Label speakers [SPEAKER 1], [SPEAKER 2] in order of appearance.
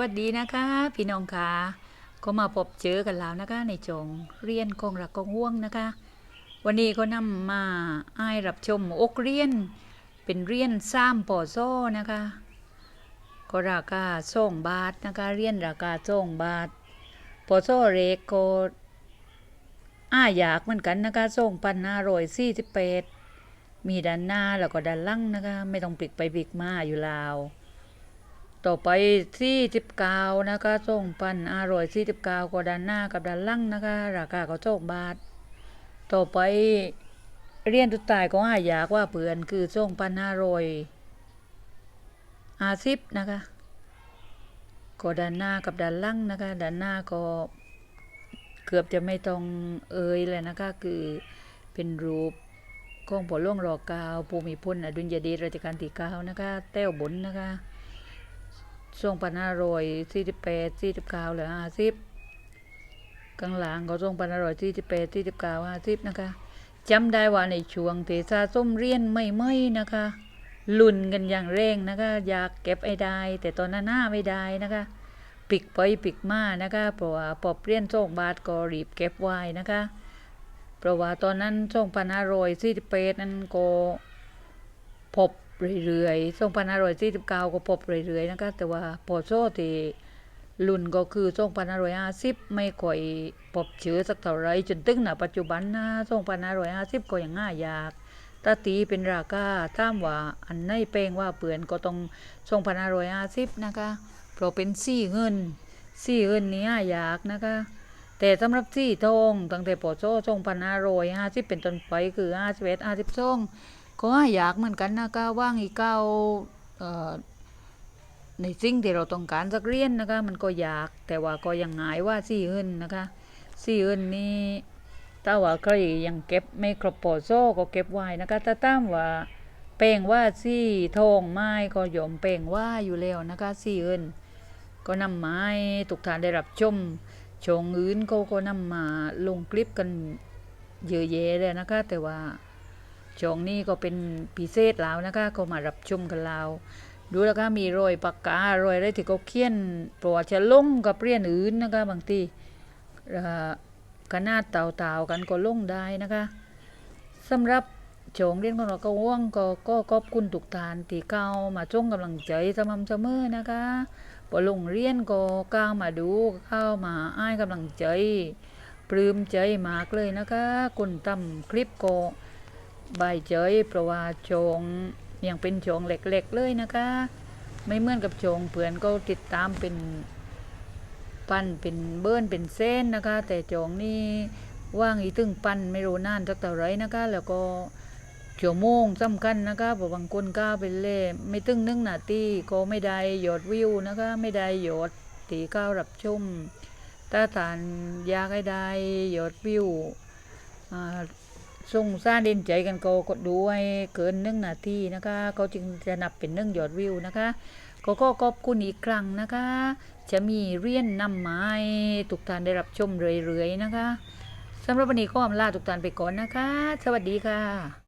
[SPEAKER 1] วัสดีนะคะ พี่น้องค่ะก็มาพบเจอกันแล้วนะคะ ในจงเรียนกองรักกองห่วงนะคะ วันนี้ก็นำมาอ้ายรับชมอกเรียน เป็นเรียนซ้ำปอโซ่นะคะ ก็ราคาส่งบาทนะคะเรียนราคาส่งบาทปอโซ่เรกก็อ้าอยากเหมือนกันนะคะส่งปันห้าร้อยสี่สิบแปดมีด้านหน้าแล้วก็ด้านล่างนะคะ ไม่ต้องปิกไปปิกมาอยู่ลาว ต่อไปที่สิบเก้านะคะส่งปันอร่อยที่สิบเก้าก็ด้านหน้ากับด้านล่างนะคะ ราคาก็โจกบาท ต่อไปเรียนตุดตายก็หาอยากว่าเปือนคือส่งปันอร่อยอาซิบนะคะก็ด้านหน้ากับด้านล่างนะคะด้านหน้าก็เกือบจะไม่ต้องเอ่ยเลยนะคะคือเป็นรูปของผลล่วงรอเกาวภูมิพลอดุลยเดชรัชกาลที่เก้านะคะแต้วบุญนะคะ ช่วงปันห้าร้อยสี่สิบแปดสี่สิบเก้าหรือห้าสิบกลางหลังก็ช่วงปันห้าร้อยสี่สิบแปดสี่สิบเก้าห้าสิบนะคะจำได้ว่าในช่วงเทศาส้มเรียนไม่ไม่นะคะลุ่นกันอย่างเร่งนะคะ อยากเก็บไอ้ได้ แต่ตอนนั้นหน้าไม่ได้นะคะปิกไปปิกมานะคะเพราะว่าปอบเรียนโชคบาทก็รีบเก็บไว้นะคะเพราะว่าตอนนั้นช่วงปันห้าร้อยสี่สิบแปดนั้นก็พบ เรื่อยๆส่งพันห้าร้อยสี่สิบเก้าก็พบเรื่อยๆนะคะแต่ว่าพอโซ่ที่รุ่นก็คือส่งพันห้าร้อยห้าสิบไม่ค่อยพบเชื้อสักเท่าไรจนตึงนะปัจจุบันนะส่งพันห้าร้อยห้าสิบก็ยังง่ายยากถ้าตีเป็นราคาถ้ามว่าอันในเป้งว่าเปื่อนก็ต้องส่งพันห้าร้อยห้าสิบนะคะเพราะเป็นซี่เงินซี่เงินนี้ยากนะคะแต่สำหรับซี่ทองตั้งแต่ปอโซ่ส่งพันห้าร้อยห้าสิบเป็นต้นไปคือห้าสิบเอ็ดห้าสิบสอง ก็อยากเหมือนกันนะก็ว่างอีกเก้าในสิ่งที่เราต้องการสักเรียนนะคะ มันก็อยากแต่ว่าก็ยังหงายว่าสี่อื่นนะคะสี่อื่นนี้ถ้าว่าใครยังเก็บไม่ครบปอโซ่ก็เก็บไว้นะคะถ้าตามว่าเป่งว่าสี่ทองไม้ก็ยอมเป่งว่าอยู่แล้วนะคะสี่อื่นก็นำไม้ทุกทานได้รับชมชงอื่นเขาก็นำมาลงคลิปกันเยอะแยะเลยนะคะ แต่ว่า ช่วงนี้ก็เป็นพิเศษแล้วนะคะก็มารับชมกันแล้วดูแล้วก็มีรอยปากการอยอะไรที่เขาเขียนปรดจะลงกับเรียนอื่นนะคะบางทีขนาดเต่าๆกันก็ลงได้นะคะสำหรับโฉงเรียนของเราก็ว่างก็ก็ขอบคุณทุกทานที่เข้ามาช่งกำลังใจสม่ำเสมอนะคะพอลงเรียนก็ก้าวมาดูเข้ามาอ้ายกำลังใจ ปลื้มใจมากเลยนะคะคนทำคลิปก็ ใบายเจยเพราะว่าจงยังเป็นจงเล็กๆเลยนะคะ ไม่เหมือนกับจงเพื่อนก็ติดตามเป็นปั้นเป็นเบิ้นเป็นเส้นนะคะ แต่จงนี่ว่างอีตึงปั้นไม่รู้นานสักเท่าไรนะคะ แล้วก็ชั่วโมงสำคัญนะคะเพราะบางคนก้าวไปเล่ไม่ตึงนึ่งหนาทีก็ไม่ได้ยอดวิวนะคะ ไม่ได้ยอดตีก้าวรับชมถ้าทานยากให้ได้ยอดวิวอ่า ส่งสร้างเด่นใจกันก็กดดูให้เกินหนึ่งนาทีนะคะเขาจึงจะนับเป็นหนึ่งยอดวิวนะคะก็ก็ขอบคุณอีกครั้งนะคะ จะมีเรียนนำไม้ทุกท่านได้รับชมเรื่อยๆนะคะสำหรับวันนี้ก็อำลาทุกท่านไปก่อนนะคะ สวัสดีค่ะ